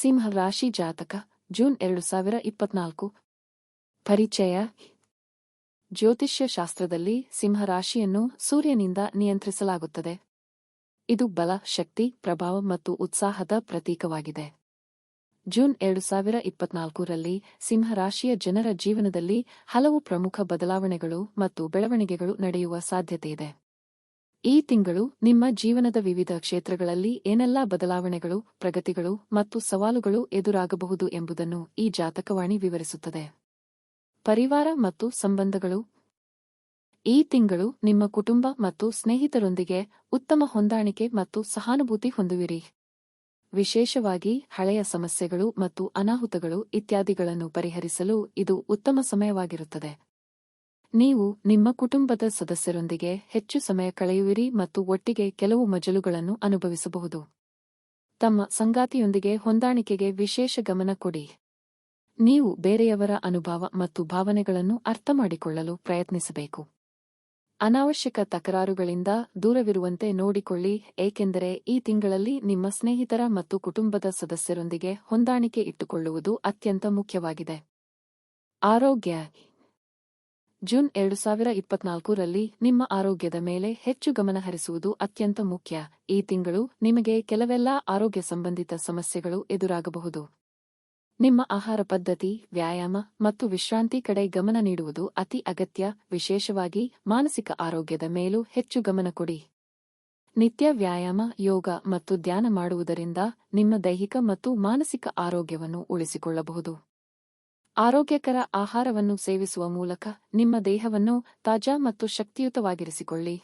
ಸಿಂಹ ರಾಶಿ ಜಾತಕ, ಜೂನ್ ಎರಡು ಸಾವಿರ ಇಪ್ಪತ್ನಾಲ್ಕು. ಪರಿಚಯ. ಜ್ಯೋತಿಷ್ಯ ಶಾಸ್ತ್ರದಲ್ಲಿ ಸಿಂಹ ರಾಶಿಯನ್ನು ಸೂರ್ಯನಿಂದ ನಿಯಂತ್ರಿಸಲಾಗುತ್ತದೆ. ಇದು ಬಲ, ಶಕ್ತಿ, ಪ್ರಭಾವ ಮತ್ತು ಉತ್ಸಾಹದ ಪ್ರತೀಕವಾಗಿದೆ. ಜೂನ್ ಎರಡು ಸಾವಿರ ಇಪ್ಪತ್ನಾಲ್ಕರಲ್ಲಿ ಸಿಂಹರಾಶಿಯ ಜನರ ಜೀವನದಲ್ಲಿ ಹಲವು ಪ್ರಮುಖ ಬದಲಾವಣೆಗಳು ಮತ್ತು ಬೆಳವಣಿಗೆಗಳು ನಡೆಯುವ ಸಾಧ್ಯತೆಯಿದೆ ಈ ತಿಂಗಳು ನಿಮ್ಮ ಜೀವನದ ವಿವಿಧ ಕ್ಷೇತ್ರಗಳಲ್ಲಿ ಏನೆಲ್ಲಾ ಬದಲಾವಣೆಗಳು, ಪ್ರಗತಿಗಳು ಮತ್ತು ಸವಾಲುಗಳು ಎದುರಾಗಬಹುದು ಎಂಬುದನ್ನು ಈ ಜಾತಕವಾಣಿ ವಿವರಿಸುತ್ತದೆ. ಪರಿವಾರ ಮತ್ತು ಸಂಬಂಧಗಳು. ಈ ತಿಂಗಳು ನಿಮ್ಮ ಕುಟುಂಬ ಮತ್ತು ಸ್ನೇಹಿತರೊಂದಿಗೆ ಉತ್ತಮ ಹೊಂದಾಣಿಕೆ ಮತ್ತು ಸಹಾನುಭೂತಿ ಹೊಂದುವಿರಿ. ವಿಶೇಷವಾಗಿ ಹಳೆಯ ಸಮಸ್ಯೆಗಳು ಮತ್ತು ಅನಾಹುತಗಳು ಇತ್ಯಾದಿಗಳನ್ನು ಪರಿಹರಿಸಲು ಇದು ಉತ್ತಮ ಸಮಯವಾಗಿರುತ್ತದೆ. ನೀವು ನಿಮ್ಮ ಕುಟುಂಬದ ಸದಸ್ಯರೊಂದಿಗೆ ಹೆಚ್ಚು ಸಮಯ ಕಳೆಯುವಿರಿ ಮತ್ತು ಒಟ್ಟಿಗೆ ಕೆಲವು ಮಜಲುಗಳನ್ನು ಅನುಭವಿಸಬಹುದು. ತಮ್ಮ ಸಂಗಾತಿಯೊಂದಿಗೆ ಹೊಂದಾಣಿಕೆಗೆ ವಿಶೇಷ ಗಮನ ಕೊಡಿ. ನೀವು ಬೇರೆಯವರ ಅನುಭವ ಮತ್ತು ಭಾವನೆಗಳನ್ನು ಅರ್ಥಮಾಡಿಕೊಳ್ಳಲು ಪ್ರಯತ್ನಿಸಬೇಕು. ಅನಾವಶ್ಯಕ ತಕರಾರುಗಳಿಂದ ದೂರವಿರುವಂತೆ ನೋಡಿಕೊಳ್ಳಿ, ಏಕೆಂದರೆ ಈ ತಿಂಗಳಲ್ಲಿ ನಿಮ್ಮ ಸ್ನೇಹಿತರ ಮತ್ತು ಕುಟುಂಬದ ಸದಸ್ಯರೊಂದಿಗೆ ಹೊಂದಾಣಿಕೆ ಇಟ್ಟುಕೊಳ್ಳುವುದು ಅತ್ಯಂತ ಮುಖ್ಯವಾಗಿದೆ. ಆರೋಗ್ಯ ಜೂನ್ ಎರಡು ಸಾವಿರ ಇಪ್ಪತ್ನಾಲ್ಕರಲ್ಲಿ ನಿಮ್ಮ ಆರೋಗ್ಯದ ಮೇಲೆ ಹೆಚ್ಚು ಗಮನ ಹರಿಸುವುದು ಅತ್ಯಂತ ಮುಖ್ಯ. ಈ ತಿಂಗಳು ನಿಮಗೆ ಕೆಲವೆಲ್ಲ ಆರೋಗ್ಯ ಸಂಬಂಧಿತ ಸಮಸ್ಯೆಗಳು ಎದುರಾಗಬಹುದು. ನಿಮ್ಮ ಆಹಾರ ಪದ್ಧತಿ, ವ್ಯಾಯಾಮ ಮತ್ತು ವಿಶ್ರಾಂತಿ ಕಡೆ ಗಮನ ನೀಡುವುದು ಅತಿ ಅಗತ್ಯ. ವಿಶೇಷವಾಗಿ ಮಾನಸಿಕ ಆರೋಗ್ಯದ ಮೇಲೂ ಹೆಚ್ಚು ಗಮನ ಕೊಡಿ. ನಿತ್ಯ ವ್ಯಾಯಾಮ, ಯೋಗ ಮತ್ತು ಧ್ಯಾನ ಮಾಡುವುದರಿಂದ ನಿಮ್ಮ ದೈಹಿಕ ಮತ್ತು ಮಾನಸಿಕ ಆರೋಗ್ಯವನ್ನು ಉಳಿಸಿಕೊಳ್ಳಬಹುದು. ಆರೋಗ್ಯಕರ ಆಹಾರವನ್ನು ಸೇವಿಸುವ ಮೂಲಕ ನಿಮ್ಮ ದೇಹವನ್ನು ತಾಜಾ ಮತ್ತು ಶಕ್ತಿಯುತವಾಗಿರಿಸಿಕೊಳ್ಳಿ.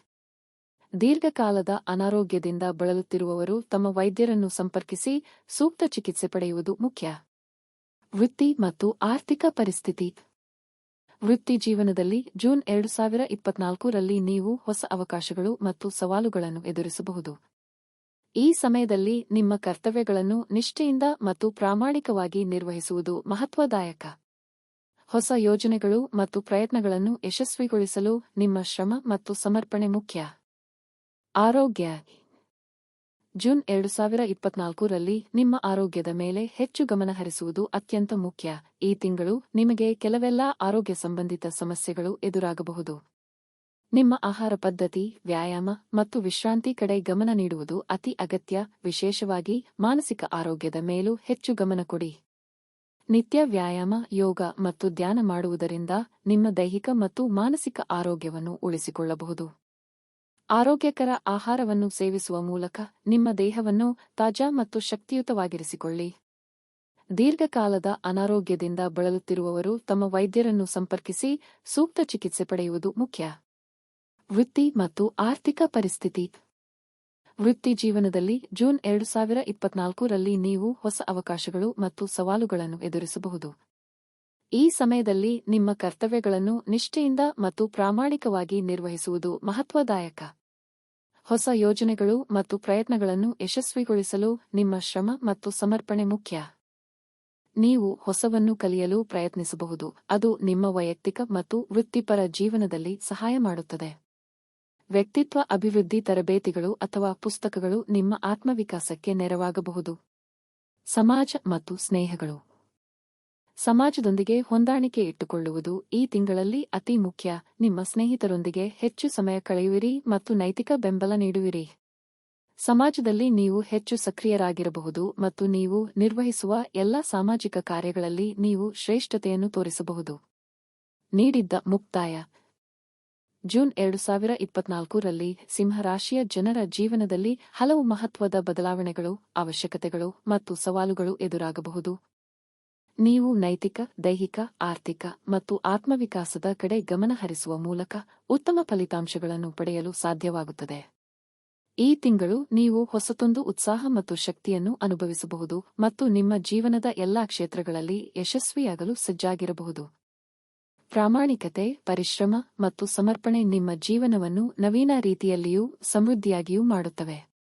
ದೀರ್ಘಕಾಲದ ಅನಾರೋಗ್ಯದಿಂದ ಬಳಲುತ್ತಿರುವವರು ತಮ್ಮ ವೈದ್ಯರನ್ನು ಸಂಪರ್ಕಿಸಿ ಸೂಕ್ತ ಚಿಕಿತ್ಸೆ ಪಡೆಯುವುದು ಮುಖ್ಯ. ವೃತ್ತಿ ಮತ್ತು ಆರ್ಥಿಕ ಪರಿಸ್ಥಿತಿ. ವೃತ್ತಿ ಜೀವನದಲ್ಲಿ ಜೂನ್ ಎರಡು ಸಾವಿರ ಇಪ್ಪತ್ನಾಲ್ಕರಲ್ಲಿ ನೀವು ಹೊಸ ಅವಕಾಶಗಳು ಮತ್ತು ಸವಾಲುಗಳನ್ನು ಎದುರಿಸಬಹುದು. ಈ ಸಮಯದಲ್ಲಿ ನಿಮ್ಮ ಕರ್ತವ್ಯಗಳನ್ನು ನಿಷ್ಠೆಯಿಂದ ಮತ್ತು ಪ್ರಾಮಾಣಿಕವಾಗಿ ನಿರ್ವಹಿಸುವುದು ಮಹತ್ವದಾಯಕ. ಹೊಸ ಯೋಜನೆಗಳು ಮತ್ತು ಪ್ರಯತ್ನಗಳನ್ನು ಯಶಸ್ವಿಗೊಳಿಸಲು ನಿಮ್ಮ ಶ್ರಮ ಮತ್ತು ಸಮರ್ಪಣೆ ಮುಖ್ಯ. ಆರೋಗ್ಯ. ಜೂನ್ ಎರಡು ಸಾವಿರ ಇಪ್ಪತ್ನಾಲ್ಕರಲ್ಲಿ ನಿಮ್ಮ ಆರೋಗ್ಯದ ಮೇಲೆ ಹೆಚ್ಚು ಗಮನ ಹರಿಸುವುದು ಅತ್ಯಂತ ಮುಖ್ಯ. ಈ ತಿಂಗಳು ನಿಮಗೆ ಕೆಲವೆಲ್ಲ ಆರೋಗ್ಯ ಸಂಬಂಧಿತ ಸಮಸ್ಯೆಗಳು ಎದುರಾಗಬಹುದು. ನಿಮ್ಮ ಆಹಾರ ಪದ್ಧತಿ, ವ್ಯಾಯಾಮ ಮತ್ತು ವಿಶ್ರಾಂತಿ ಕಡೆ ಗಮನ ನೀಡುವುದು ಅತಿ ಅಗತ್ಯ. ವಿಶೇಷವಾಗಿ ಮಾನಸಿಕ ಆರೋಗ್ಯದ ಮೇಲೂ ಹೆಚ್ಚು ಗಮನ ಕೊಡಿ. ನಿತ್ಯ ವ್ಯಾಯಾಮ, ಯೋಗ ಮತ್ತು ಧ್ಯಾನ ಮಾಡುವುದರಿಂದ ನಿಮ್ಮ ದೈಹಿಕ ಮತ್ತು ಮಾನಸಿಕ ಆರೋಗ್ಯವನ್ನು ಉಳಿಸಿಕೊಳ್ಳಬಹುದು. ಆರೋಗ್ಯಕರ ಆಹಾರವನ್ನು ಸೇವಿಸುವ ಮೂಲಕ ನಿಮ್ಮ ದೇಹವನ್ನು ತಾಜಾ ಮತ್ತು ಶಕ್ತಿಯುತವಾಗಿರಿಸಿಕೊಳ್ಳಿ. ದೀರ್ಘಕಾಲದ ಅನಾರೋಗ್ಯದಿಂದ ಬಳಲುತ್ತಿರುವವರು ತಮ್ಮ ವೈದ್ಯರನ್ನು ಸಂಪರ್ಕಿಸಿ ಸೂಕ್ತ ಚಿಕಿತ್ಸೆ ಪಡೆಯುವುದು ಮುಖ್ಯ. ವೃತ್ತಿ ಮತ್ತು ಆರ್ಥಿಕ ಪರಿಸ್ಥಿತಿ ವೃತ್ತಿ ಜೀವನದಲ್ಲಿ ಜೂನ್ ಎರಡು ಸಾವಿರ ಇಪ್ಪತ್ನಾಲ್ಕರಲ್ಲಿ ನೀವು ಹೊಸ ಅವಕಾಶಗಳು ಮತ್ತು ಸವಾಲುಗಳನ್ನು ಎದುರಿಸಬಹುದು. ಈ ಸಮಯದಲ್ಲಿ ನಿಮ್ಮ ಕರ್ತವ್ಯಗಳನ್ನು ನಿಷ್ಠೆಯಿಂದ ಮತ್ತು ಪ್ರಾಮಾಣಿಕವಾಗಿ ನಿರ್ವಹಿಸುವುದು ಮಹತ್ವದಾಯಕ. ಹೊಸ ಯೋಜನೆಗಳು ಮತ್ತು ಪ್ರಯತ್ನಗಳನ್ನು ಯಶಸ್ವಿಗೊಳಿಸಲು ನಿಮ್ಮ ಶ್ರಮ ಮತ್ತು ಸಮರ್ಪಣೆ ಮುಖ್ಯ. ನೀವು ಹೊಸವನ್ನು ಕಲಿಯಲು ಪ್ರಯತ್ನಿಸಬಹುದು. ಅದು ನಿಮ್ಮ ವೈಯಕ್ತಿಕ ಮತ್ತು ವೃತ್ತಿಪರ ಜೀವನದಲ್ಲಿ ಸಹಾಯ ಮಾಡುತ್ತದೆ. ವ್ಯಕ್ತಿತ್ವ ಅಭಿವೃದ್ಧಿ ತರಬೇತಿಗಳು ಅಥವಾ ಪುಸ್ತಕಗಳು ನಿಮ್ಮ ಆತ್ಮವಿಕಾಸಕ್ಕೆ ನೆರವಾಗಬಹುದು. ಸಮಾಜ ಮತ್ತು ಸ್ನೇಹಗಳು. ಸಮಾಜದೊಂದಿಗೆ ಹೊಂದಾಣಿಕೆ ಇಟ್ಟುಕೊಳ್ಳುವುದು ಈ ತಿಂಗಳಲ್ಲಿ ಅತಿ ಮುಖ್ಯ. ನಿಮ್ಮ ಸ್ನೇಹಿತರೊಂದಿಗೆ ಹೆಚ್ಚು ಸಮಯ ಕಳೆಯುವಿರಿ ಮತ್ತು ನೈತಿಕ ಬೆಂಬಲ ನೀಡುವಿರಿ. ಸಮಾಜದಲ್ಲಿ ನೀವು ಹೆಚ್ಚು ಸಕ್ರಿಯರಾಗಿರಬಹುದು ಮತ್ತು ನೀವು ನಿರ್ವಹಿಸುವ ಎಲ್ಲ ಸಾಮಾಜಿಕ ಕಾರ್ಯಗಳಲ್ಲಿ ನೀವು ಶ್ರೇಷ್ಠತೆಯನ್ನು ತೋರಿಸಬಹುದು. ನೀಡಿದ್ದ ಮುಕ್ತಾಯ. ಜೂನ್ ಎರಡು ಸಾವಿರ ಇಪ್ಪತ್ನಾಲ್ಕರಲ್ಲಿ ಸಿಂಹರಾಶಿಯ ಜನರ ಜೀವನದಲ್ಲಿ ಹಲವು ಮಹತ್ವದ ಬದಲಾವಣೆಗಳು, ಅವಶ್ಯಕತೆಗಳು ಮತ್ತು ಸವಾಲುಗಳು ಎದುರಾಗಬಹುದು. ನೀವು ನೈತಿಕ, ದೈಹಿಕ, ಆರ್ಥಿಕ ಮತ್ತು ಆತ್ಮವಿಕಾಸದ ಕಡೆ ಗಮನ ಹರಿಸುವ ಮೂಲಕ ಉತ್ತಮ ಫಲಿತಾಂಶಗಳನ್ನು ಪಡೆಯಲು ಸಾಧ್ಯವಾಗುತ್ತದೆ. ಈ ತಿಂಗಳು ನೀವು ಹೊಸತೊಂದು ಉತ್ಸಾಹ ಮತ್ತು ಶಕ್ತಿಯನ್ನು ಅನುಭವಿಸಬಹುದು ಮತ್ತು ನಿಮ್ಮ ಜೀವನದ ಎಲ್ಲಾ ಕ್ಷೇತ್ರಗಳಲ್ಲಿ ಯಶಸ್ವಿಯಾಗಲು ಸಜ್ಜಾಗಿರಬಹುದು. ಪ್ರಾಮಾಣಿಕತೆ ಪರಿಶ್ರಮ ಮತ್ತು ಸಮರ್ಪಣೆ ನಿಮ್ಮ ಜೀವನವನ್ನು ನವೀನ ರೀತಿಯಲ್ಲಿಯೂ ಸಮೃದ್ಧಿಯಾಗಿಯೂ ಮಾಡುತ್ತವೆ.